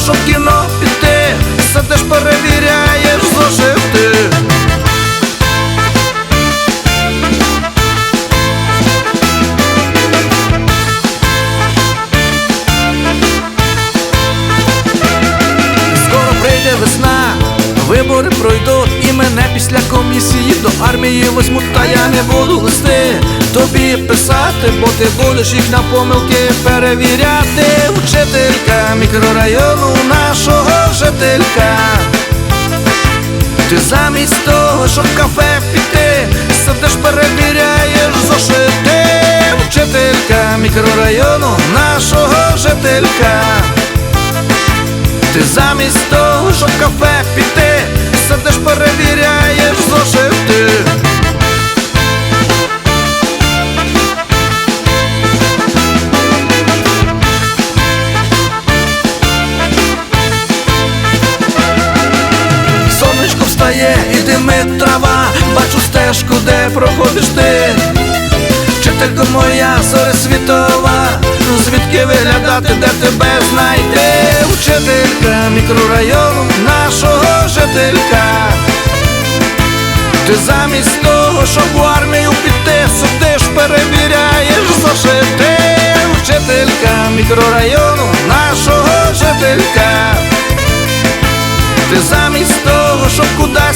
щоб в кіно піти, все ти ж перевіряєш зошити. Скоро прийде весна, вибори пройдуть і мене після комісії до армії возьмуть, та я не буду листи тобі писати, бо ти будеш їх на помилки перевіряти. Вчителька мікрорайону нашого жителька. Ти замість того, щоб кафе піти, сидиш, перевіряєш зошити. Вчителька мікрорайону нашого жителька. Замість того, щоб в кафе піти, сидиш, перевіряєш зошити. Сонечко встає і димить трава, бачу стежку, де проходиш ти. Вчителько моя зоря світова, виглядати, де тебе знайти? Вчителька мікрорайону нашого жителька. Ти замість того, щоб в армію піти, сидиш, перевіряєш зошити. Вчителька мікрорайону нашого жителька. Ти замість того, щоб кудись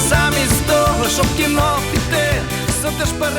замість того, щоб кіно піти, все теж зошити.